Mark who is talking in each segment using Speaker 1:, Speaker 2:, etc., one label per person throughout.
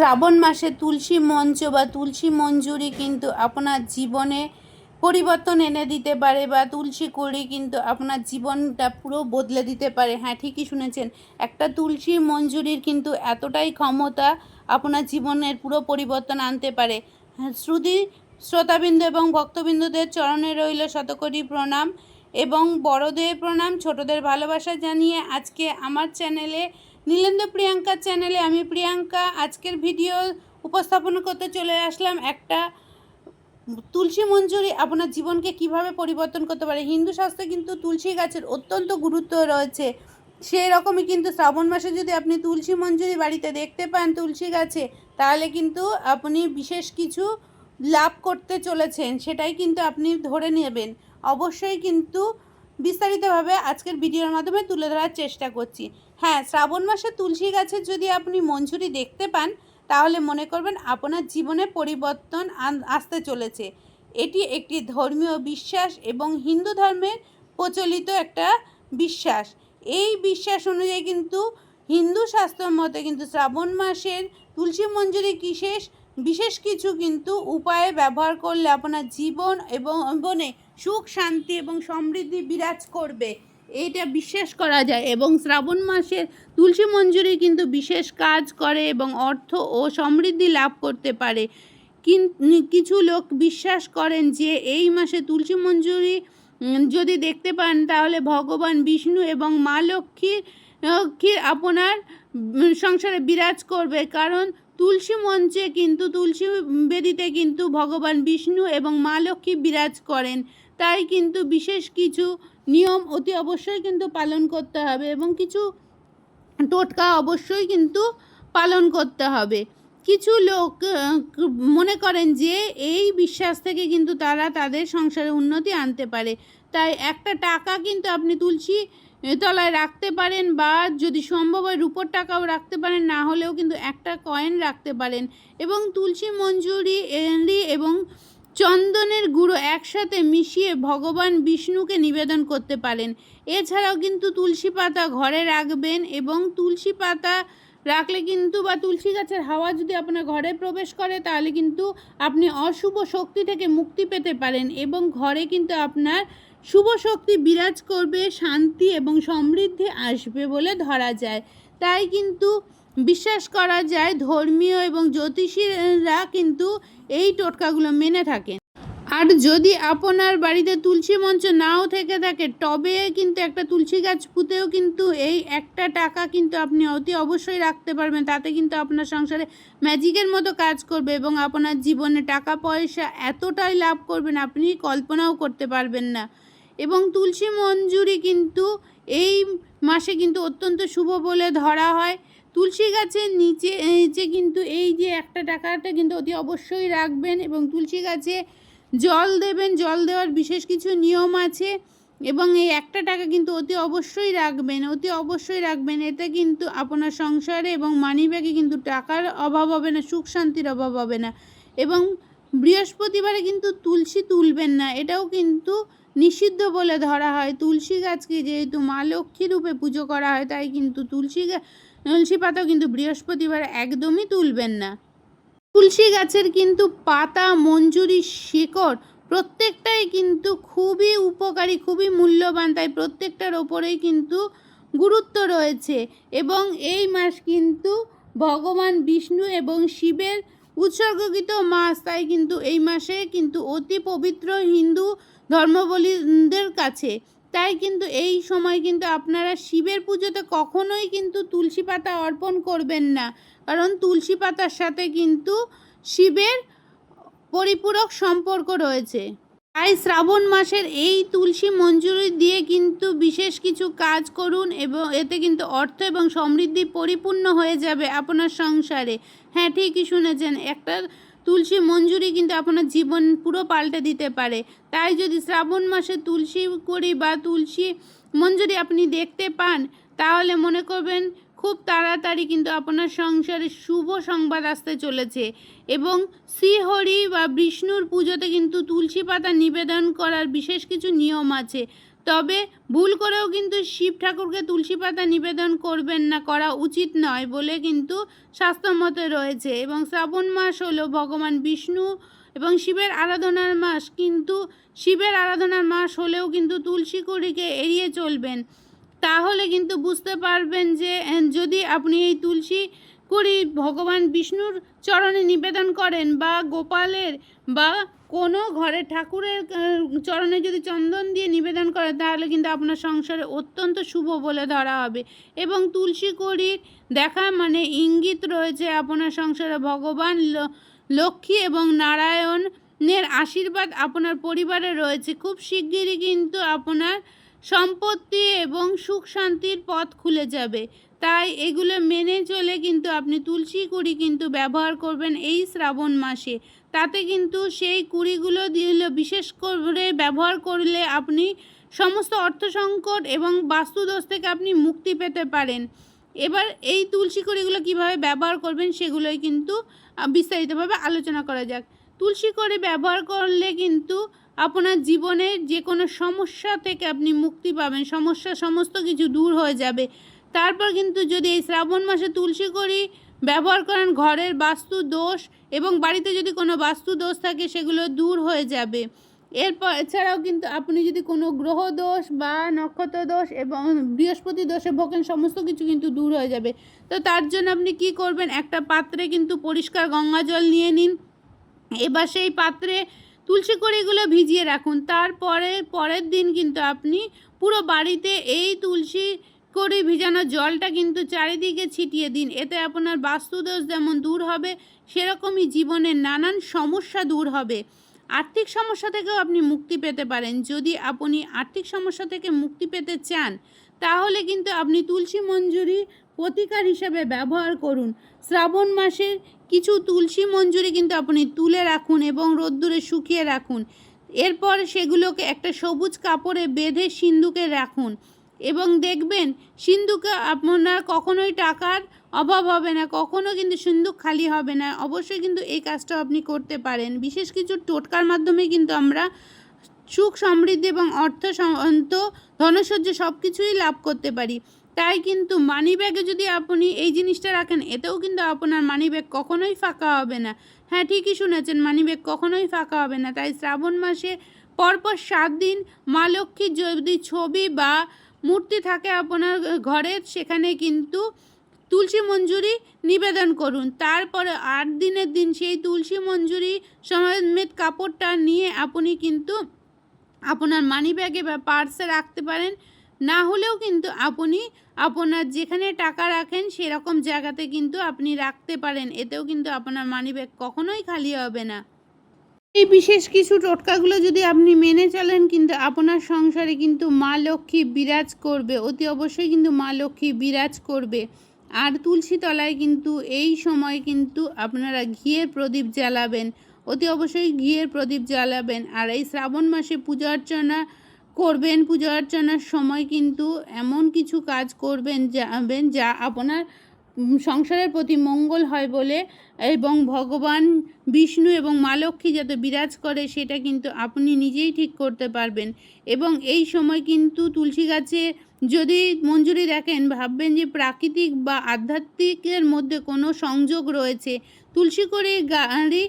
Speaker 1: শ্রাবণ মাসে তুলসী মঞ্চ বা তুলসী মঞ্জুরি কিন্তু আপনার জীবনে পরিবর্তন এনে দিতে পারে বা তুলসী কড়ি কিন্তু আপনার জীবনটা পুরো বদলে দিতে পারে। হ্যাঁ ঠিকই শুনেছেন। একটা তুলসী মঞ্জুরির কিন্তু এতটাই ক্ষমতা আপনার জীবনের পুরো পরিবর্তন আনতে পারে। হ্যাঁ শ্রুতি শ্রোতাবিন্দু এবং ভক্তবিন্দুদের চরণে রইল শতকোটি প্রণাম এবং বড়দের প্রণাম, ছোটদের ভালোবাসা জানিয়ে আজকে আমার চ্যানেলে নীলেন্দ্র প্রিয়াঙ্কার চ্যানেলে আমি প্রিয়াঙ্কা। আজকের ভিডিও উপস্থাপন করতে চলে আসলাম একটা তুলসী মঞ্জুরি আপনার জীবনকে কীভাবে পরিবর্তন করতে পারে? হিন্দু শাস্ত্রে কিন্তু তুলসী গাছের অত্যন্ত গুরুত্ব রয়েছে। সেই রকমই কিন্তু শ্রাবণ মাসে যদি আপনি তুলসী মঞ্জুরি বাড়িতে দেখতে পান তুলসী গাছে, তাহলে কিন্তু আপনি বিশেষ কিছু লাভ করতে চলেছেন, সেটাই কিন্তু আপনি ধরে নেবেন। অবশ্যই কিন্তু বিস্তারিতভাবে আজকের ভিডিওর মাধ্যমে তুলে ধরার চেষ্টা করছি। হ্যাঁ শ্রাবণ মাসে তুলসী গাছের যদি আপনি মঞ্জুরি দেখতে পান, তাহলে মনে করবেন আপনার জীবনে পরিবর্তন আসতে চলেছে। এটি একটি ধর্মীয় বিশ্বাস এবং হিন্দু ধর্মের প্রচলিত একটা বিশ্বাস। এই বিশ্বাস অনুযায়ী কিন্তু হিন্দু শাস্ত্র মতে কিন্তু শ্রাবণ মাসের তুলসী মঞ্জুরি বিশেষ বিশেষ কিছু কিন্তু উপায়ে ব্যবহার করলে আপনার জীবন এবং জীবনে সুখ, শান্তি এবং সমৃদ্ধি বিরাজ করবে। এটা বিশ্বাস করা যায় এবং শ্রাবণ মাসের তুলসী মঞ্জুরি কিন্তু বিশেষ কাজ করে এবং অর্থ ও সমৃদ্ধি লাভ করতে পারে। কিছু লোক বিশ্বাস করেন যে এই মাসে তুলসী মঞ্জুরি যদি দেখতে পান তাহলে ভগবান বিষ্ণু এবং মা লক্ষ্মীর লক্ষ্মীর আপনার সংসারে বিরাজ করবে। কারণ তুলসী মঞ্চে কিন্তু, তুলসী বেদিতে কিন্তু ভগবান বিষ্ণু এবং মা লক্ষ্মী বিরাজ করেন। তাই কিন্তু বিশেষ কিছু নিয়ম অতি অবশ্যই কিন্তু পালন করতে হবে এবং কিছু টোটকা অবশ্যই কিন্তু পালন করতে হবে। কিছু লোক মনে করেন যে এই বিশ্বাস থেকে কিন্তু তারা তাদের সংসারে উন্নতি আনতে পারে। তাই একটা টাকা কিন্তু আপনি তুলসী তলায় রাখতে পারেন বা যদি সম্ভব হয় রূপোর টাকাও রাখতে পারেন, না হলেও কিন্তু একটা কয়েন রাখতে পারেন। এবং তুলসী মঞ্জুরি এবং চন্দনের গুঁড়ো একসাথে মিশিয়ে ভগবান বিষ্ণুকে নিবেদন করতে পারেন। এছাড়াও কিন্তু তুলসী পাতা ঘরে রাখবেন এবং তুলসী পাতা রাখলে কিন্তু বা তুলসী গাছের হাওয়া যদি আপনার ঘরে প্রবেশ করে, তাহলে কিন্তু আপনি অশুভ শক্তি থেকে মুক্তি পেতে পারেন এবং ঘরে কিন্তু আপনার শুভ শক্তি বিরাজ করবে, শান্তি এবং সমৃদ্ধি আসবে বলে ধরা যায়। তাই কিন্তু বিশ্বাস করা যায় ধর্মীয় এবং জ্যোতিষীরা কিন্তু এই টোটকাগুলো মেনে থাকেন। আর যদি আপনার বাড়িতে তুলসী মঞ্চ নাও থেকে থাকে টবে কিন্তু একটা তুলসী গাছ পুঁতেও কিন্তু এই একটা টাকা কিন্তু আপনি অতি অবশ্যই রাখতে পারবেন। তাতে কিন্তু আপনার সংসারে ম্যাজিকের মতো কাজ করবে এবং আপনার জীবনে টাকা পয়সা এতটাই লাভ করবেন, আপনি কল্পনাও করতে পারবেন না। এবং তুলসী মঞ্জুরি কিন্তু এই মাসে কিন্তু অত্যন্ত শুভ বলে ধরা হয়। তুলসী গাছের নিচে নিচে কিন্তু এই যে একটা টাকাটা কিন্তু অতি অবশ্যই রাখবেন এবং তুলসী গাছে জল দেবেন। জল দেওয়ার বিশেষ কিছু নিয়ম আছে এবং এই একটা টাকা কিন্তু অতি অবশ্যই রাখবেন, অতি অবশ্যই রাখবেন। এতে কিন্তু আপনার সংসারে এবং মানিব্যাগে কিন্তু টাকার অভাব হবে না, সুখ শান্তির অভাব হবে না এবং বৃহস্পতিবারে কিন্তু তুলসী তুলবেন না, এটাও কিন্তু নিষিদ্ধ বলে ধরা হয়। তুলসী গাছকে যেহেতু মা লক্ষ্মী রূপে পুজো করা হয়, তাই কিন্তু তুলসী গা- তুলসী পাতাও কিন্তু বৃহস্পতিবার একদমই তুলবেন না। তুলসী গাছের কিন্তু পাতা, মঞ্জুরি, শিকড় প্রত্যেকটাই কিন্তু খুবই উপকারী, খুবই মূল্যবান। তাই প্রত্যেকটার ওপরেই কিন্তু গুরুত্ব রয়েছে এবং এই মাস কিন্তু ভগবান বিষ্ণু এবং শিবের উৎসর্গকৃত মাস। তাই কিন্তু এই মাসে কিন্তু অতি পবিত্র হিন্দু ধর্মাবলীদের কাছে তাই কিন্তু এই সময় কিন্তু আপনারা শিবের পুজোতে কখনোই কিন্তু তুলসী পাতা অর্পণ করবেন না। কারণ তুলসী পাতার সাথে কিন্তু শিবের পরিপূরক সম্পর্ক রয়েছে। তাই শ্রাবণ মাসের এই তুলসী মঞ্জুরি দিয়ে কিন্তু বিশেষ কিছু কাজ করুন এবং এতে কিন্তু অর্থ এবং সমৃদ্ধি পরিপূর্ণ হয়ে যাবে আপনার সংসারে। হ্যাঁ ঠিকই শুনেছেন। একটা তুলসী মঞ্জুরি কিন্তু আপনার জীবন পুরো পাল্টে দিতে পারে। তাই যদি শ্রাবণ মাসে তুলসী করি বা তুলসী মঞ্জুরি আপনি দেখতে পান, তাহলে মনে করবেন তাড়াতাড়ি কিন্তু আপনার সংসারে শুভ সংবাদ আসতে চলেছে এবং শ্রীহরি বা বিষ্ণুর পুজোতে কিন্তু তুলসী পাতা নিবেদন করার বিশেষ কিছু নিয়ম আছে। তবে ভুল করেও কিন্তু শিব ঠাকুরকে তুলসী পাতা নিবেদন করবেন না, করা উচিত নয় বলে কিন্তু শাস্ত্রমতে রয়েছে এবং শ্রাবণ মাস হলো ভগবান বিষ্ণু এবং শিবের আরাধনার মাস। কিন্তু শিবের আরাধনার মাস হলেও কিন্তু তুলসী কুড়িকে এড়িয়ে চলবেন। তাহলে কিন্তু বুঝতে পারবেন যে যদি আপনি এই তুলসী কুড়ি ভগবান বিষ্ণুর চরণে নিবেদন করেন বা গোপালের বা কোনো ঘরে ঠাকুরের চরণে যদি চন্দন দিয়ে নিবেদন করেন, তাহলে কিন্তু আপনার সংসারে অত্যন্ত শুভ বলে ধরা হবে। এবং তুলসী কড়ির দেখা মানে ইঙ্গিত রয়েছে আপনার সংসারে ভগবান লক্ষ্মী এবং নারায়ণের আশীর্বাদ আপনার পরিবারে রয়েছে। খুব শিগগিরই কিন্তু আপনার সম্পত্তি এবং সুখ শান্তির পথ খুলে যাবে। তাই এগুলো মেনে চলে কিন্তু আপনি তুলসী কুড়ি কিন্তু ব্যবহার করবেন এই শ্রাবণ মাসে। তাতে কিন্তু সেই কুড়িগুলো দিলে বিশেষ করে ব্যবহার করলে আপনি সমস্ত অর্থ সংকট এবং বাস্তুদোষ থেকে আপনি মুক্তি পেতে পারেন। এবার এই তুলসী কুড়িগুলো কীভাবে ব্যবহার করবেন সেগুলোই কিন্তু বিস্তারিতভাবে আলোচনা করা যাক। তুলসী করে ব্যবহার করলে কিন্তু আপনার জীবনের যে কোনো সমস্যা থেকে আপনি মুক্তি পাবেন। সমস্যা সমস্ত কিছু দূর হয়ে যাবে। তারপর কিন্তু যদি এই শ্রাবণ মাসে তুলসী করি ব্যবহার করেন ঘরের বাস্তু দোষ এবং বাড়িতে যদি কোনো বাস্তু দোষ থাকে সেগুলো দূর হয়ে যাবে। এরপর এছাড়াও কিন্তু আপনি যদি কোনো গ্রহ দোষ বা নক্ষত্র দোষ এবং বৃহস্পতি দোষে ভোগেন সমস্ত কিছু কিন্তু দূর হয়ে যাবে। তো তার জন্য আপনি কি করবেন? একটা পাত্রে কিন্তু পরিষ্কার গঙ্গা জল নিয়ে নিন। এবার সেই পাত্রে তুলসী কড়িগুলো ভিজিয়ে রাখুন। তারপরে পরের দিন কিন্তু আপনি পুরো বাড়িতে এই তুলসী করে ভিজানো জলটা কিন্তু চারিদিকে ছিটিয়ে দিন। এতে আপনার বাস্তুদোষ যেমন দূর হবে, সেরকমই জীবনের নানান সমস্যা দূর হবে। আর্থিক সমস্যা থেকেও আপনি মুক্তি পেতে পারেন। যদি আপনি আর্থিক সমস্যা থেকে মুক্তি পেতে চান তাহলে কিন্তু আপনি তুলসী মঞ্জুরি প্রতিকার হিসাবে ব্যবহার করুন। শ্রাবণ মাসের কিছু তুলসী মঞ্জুরি কিন্তু আপনি তুলে রাখুন এবং রোদ্দুরে শুকিয়ে রাখুন। এরপর সেগুলোকে একটা সবুজ কাপড়ে বেঁধে সিন্ধুকে রাখুন এবং দেখবেন সিন্ধুকে আপনার কখনোই টাকার অভাব হবে না, কখনো কিন্তু সিন্ধুক খালি হবে না। অবশ্যই কিন্তু এই কাজটা আপনি করতে পারেন। বিশেষ কিছু টোটকার মাধ্যমে কিন্তু আমরা সুখ, সমৃদ্ধি এবং অর্থ, সন্ত ধনসহ্য সব কিছুই লাভ করতে পারি। তাই কিন্তু মানি ব্যাগে যদি আপনি এই জিনিসটা রাখেন, এতেও কিন্তু আপনার মানি ব্যাগ কখনোই ফাঁকা হবে না। হ্যাঁ ঠিকই শুনেছেন মানি ব্যাগ কখনোই ফাঁকা হবে না। তাই শ্রাবণ মাসে পরপর সাত দিন মা লক্ষ্মীর যদি ছবি বা মূর্তি থাকে আপনার ঘরে, সেখানে কিন্তু তুলসী মঞ্জুরি নিবেদন করুন। তারপরে আট দিনের দিন সেই তুলসী মঞ্জুরি সমেত কাপড়টা নিয়ে আপনি কিন্তু আপনার মানি ব্যাগে বা পার্সে রাখতে পারেন। না হলেও কিন্তু আপনি আপনার যেখানে টাকা রাখেন সেরকম জায়গাতে কিন্তু আপনি রাখতে পারেন। এতেও কিন্তু আপনার মানি ব্যাগ কখনোই খালি হবে না। এই বিশেষ কিছু টোটকাগুলো যদি আপনি মেনে চলেন কিন্তু আপনার সংসারে কিন্তু মা লক্ষ্মী বিরাজ করবে। অতি অবশ্যই কিন্তু মা লক্ষ্মী বিরাজ করবে। আর তুলসী তলায় কিন্তু এই সময় কিন্তু আপনারা ঘিয়ের প্রদীপ জ্বালাবেন। অতি অবশ্যই ঘিয়ের প্রদীপ জ্বালাবেন। আর এই শ্রাবণ মাসে পূজা অর্চনা করবেন। পূজা অর্চনার সময় কিন্তু এমন কিছু কাজ করবেন যাবেন যা আপনার সংসারের প্রতি মঙ্গল হয় বলে, এবং ভগবান বিষ্ণু এবং মা লক্ষ্মী যাতে বিরাজ করে, সেটা কিন্তু আপনি নিজেই ঠিক করতে পারবেন। এবং এই সময় কিন্তু তুলসী গাছে যদি মঞ্জুরি দেখেন, ভাববেন যে প্রাকৃতিক বা আধ্যাত্মিকের মধ্যে কোনো সংযোগ রয়েছে। তুলসী করে গাড়ি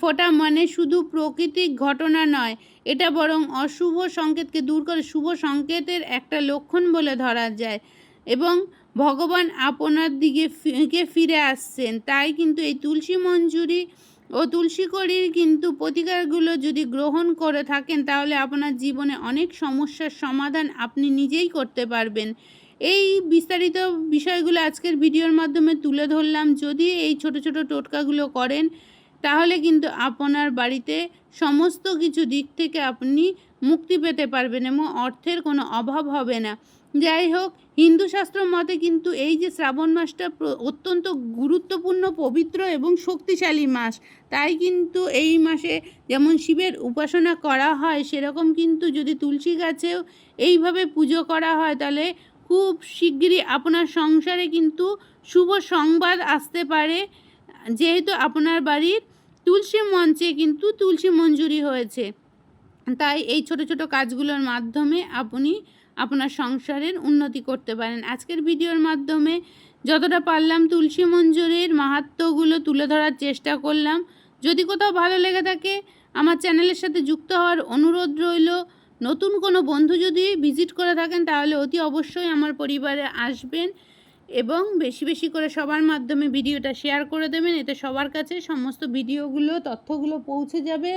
Speaker 1: ফোটা মানে শুধু প্রাকৃতিক ঘটনা নয়, এটা বরং অশুভ সংকেতকে দূর করে, শুভ সংকেতের একটা লক্ষণ বলে ধরা যায়। এবং ভগবান আপনার দিকে ফিরে আসছেন? তাই কিন্তু এই তুলসী মঞ্জুরি ও তুলসী কড়ির কিন্তু প্রতিকারগুলো যদি গ্রহণ করে থাকেন, তাহলে আপনার জীবনে অনেক সমস্যার সমাধান আপনি নিজেই করতে পারবেন। এই বিস্তারিত বিষয়গুলো আজকের ভিডিওর মাধ্যমে তুলে ধরলাম। যদি এই ছোট ছোট টোটকাগুলো করেন, তাহলে কিন্তু আপনার বাড়িতে সমস্ত কিছু দিক থেকে আপনি মুক্তি পেতে পারবেন এবং অর্থের কোনো অভাব হবে না। যাই হোক, হিন্দু শাস্ত্র মতে কিন্তু এই যে শ্রাবণ মাসটা অত্যন্ত গুরুত্বপূর্ণ, পবিত্র এবং শক্তিশালী মাস, তাই কিন্তু এই মাসে যেমন শিবের উপাসনা করা হয়, সেরকম কিন্তু যদি তুলসী গাছেও এইভাবে পুজো করা হয়, তাহলে খুব শিগগিরই আপনার সংসারে কিন্তু শুভ সংবাদ আসতে পারে। যেহেতু আপনার বাড়ির তুলসী মঞ্চে কিন্তু তুলসী মঞ্জুরি হয়েছে, তাই এই ছোট ছোট কাজগুলোর মাধ্যমে আপনি আপনার সংসারের উন্নতি করতে পারেন। আজকের ভিডিওর মাধ্যমে যতটা পারলাম তুলসী মঞ্জুরের মাহাত্মগুলো তুলে ধরার চেষ্টা করলাম। যদি কোথাও ভালো লেগে থাকে, আমার চ্যানেলের সাথে যুক্ত হওয়ার অনুরোধ রইল। নতুন কোনো বন্ধু যদি ভিজিট করে থাকেন, তাহলে অতি অবশ্যই আমার পরিবারে আসবেন। এবং বেশি বেশি করে সবার মাধ্যমে ভিডিওটা শেয়ার করে দেবেন। এতে সবার কাছে সমস্ত ভিডিওগুলো, তথ্যগুলো পৌঁছে যাবে।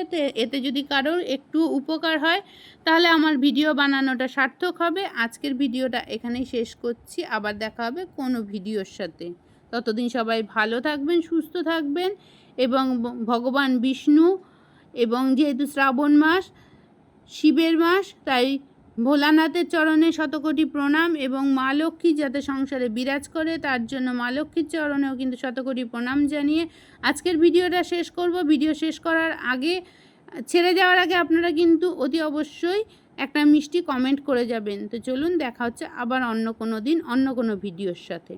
Speaker 1: এতে যদি কারোর একটু উপকার হয়, তাহলে আমার ভিডিও বানানোটা সার্থক হবে। আজকের ভিডিওটা এখানেই শেষ করছি। আবার দেখা হবে কোনো ভিডিওর সাথে। ততদিন সবাই ভালো থাকবেন, সুস্থ থাকবেন এবং ভগবান বিষ্ণু এবং যেহেতু শ্রাবণ মাস, শিবের মাস, তাই ভোলানাথের চরণে শতকোটি প্রণাম এবং মা লক্ষ্মী যাতে সংসারে বিরাজ করে, তার জন্য মা লক্ষ্মীর চরণেও কিন্তু শতকোটি প্রণাম জানিয়ে আজকের ভিডিওটা শেষ করব। ভিডিও শেষ করার আগে, ছেড়ে যাওয়ার আগে আপনারা কিন্তু অতি অবশ্যই একটা মিষ্টি কমেন্ট করে যাবেন। তো চলুন, দেখা হচ্ছে আবার অন্য কোনো দিন, অন্য কোনো ভিডিওর সাথে।